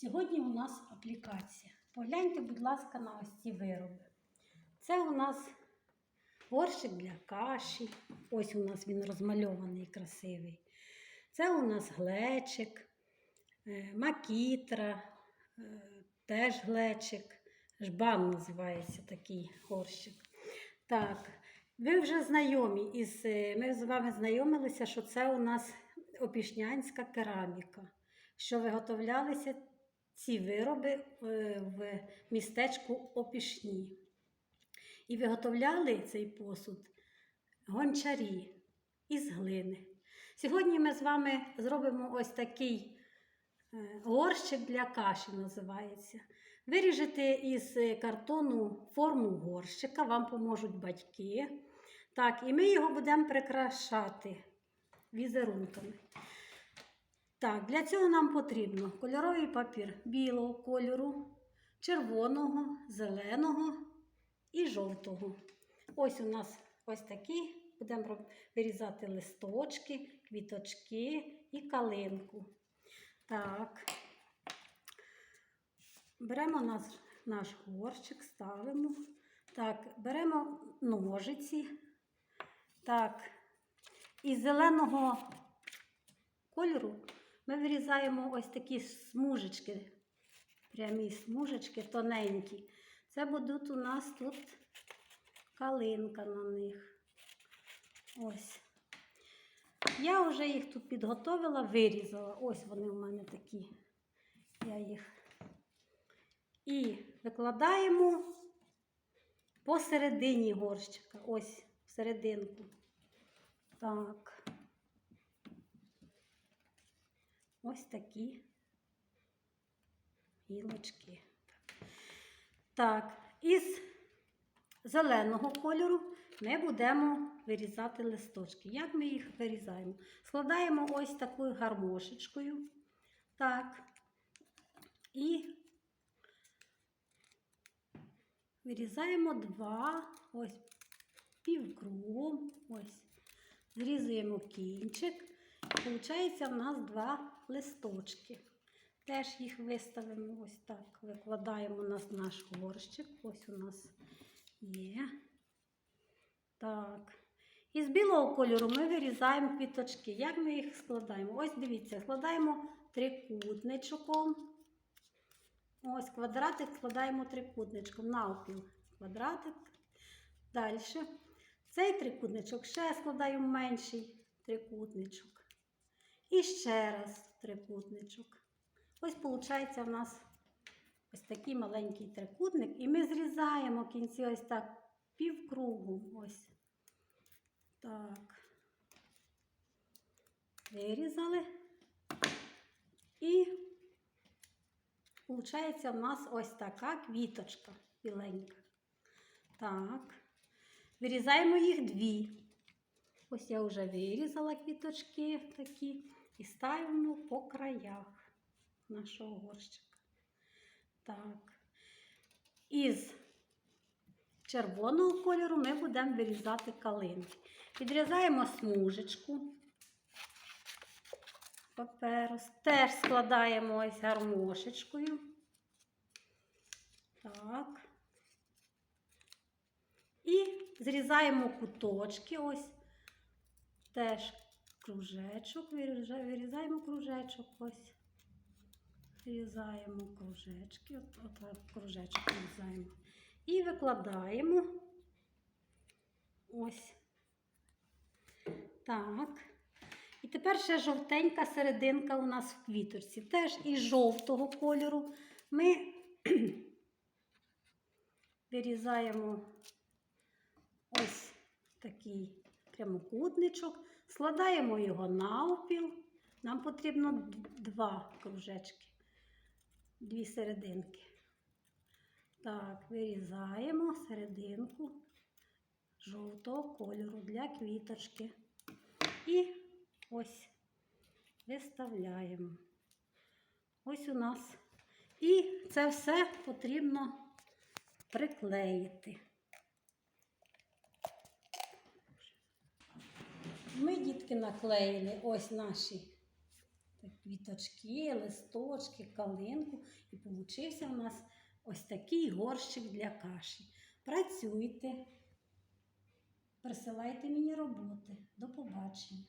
Сьогодні у нас аплікація. Погляньте, будь ласка, на ось ці вироби. Це у нас горщик для каші. Ось у нас він розмальований красивий. Це у нас глечик, е, макітра, е, теж глечик. Жбан називається такий горщик. Так, ви вже знайомі із. е, Ми з вами знайомилися, що це у нас опішнянська кераміка, що виготовлялися ці вироби е, в містечку Опішні. І виготовляли цей посуд гончарі із глини. Сьогодні ми з вами зробимо ось такий е, горщик для каші, називається. Виріжете із картону форму горщика, вам поможуть батьки. Так, і ми його будемо прикрашати візерунками. Так, для цього нам потрібно кольоровий папір білого кольору, червоного, зеленого і жовтого. Ось у нас ось такі. Будемо вирізати листочки, квіточки і калинку. Так. Беремо наш, наш горщик, ставимо. Так, беремо ножиці. Так. Із зеленого кольору ми вирізаємо ось такі смужечки, прямі смужечки тоненькі. Це будуть у нас тут калинка на них. Ось. Я вже їх тут підготовила, вирізала. Ось вони в мене такі. Я їх. І викладаємо посередині горщика. Ось всерединку. Так. Ось такі гілочки. Так, із зеленого кольору ми будемо вирізати листочки. Як ми їх вирізаємо? Складаємо ось такою гармошечкою. Так. І вирізаємо два, ось півкругом, ось. Зрізуємо кінчик. Получається в нас два листочки. Теж їх виставимо ось так. Викладаємо на наш горщик. Ось у нас є. Так. Із білого кольору ми вирізаємо квіточки. Як ми їх складаємо? Ось дивіться, складаємо трикутничком. Ось квадратик складаємо трикутничком. Навпіл квадратик. Далі. Цей трикутничок ще складаємо менший трикутничок. І ще раз трикутничок. Ось виходить у нас ось такий маленький трикутник. І ми зрізаємо кінці ось так півкругу. Ось. Так. Вирізали. І виходить у нас ось така квіточка біленька. Так. Вирізаємо їх дві. Ось я вже вирізала квіточки такі і ставимо по краях нашого горщика. Так. Із червоного кольору ми будемо вирізати калинки. Відрізаємо смужечку паперу, теж складаємо ось гармошечкою. Так. І зрізаємо куточки, ось теж кружечок, вирізаємо кружечок, ось. Вирізаємо кружечки, от, от, от кружечок вирізаємо. І викладаємо ось. Так. І тепер ще жовтенька серединка у нас в квіточці. Теж із жовтого кольору ми вирізаємо ось такий прямокутничок, складаємо його навпіл. Нам потрібно два кружечки, дві серединки. Так, вирізаємо серединку жовтого кольору для квіточки. І ось виставляємо. Ось у нас. І це все потрібно приклеїти. Ми, наклеїли ось наші квіточки, листочки, калинку. І получився у нас ось такий горщик для каші. Працюйте, присилайте мені роботи. До побачення.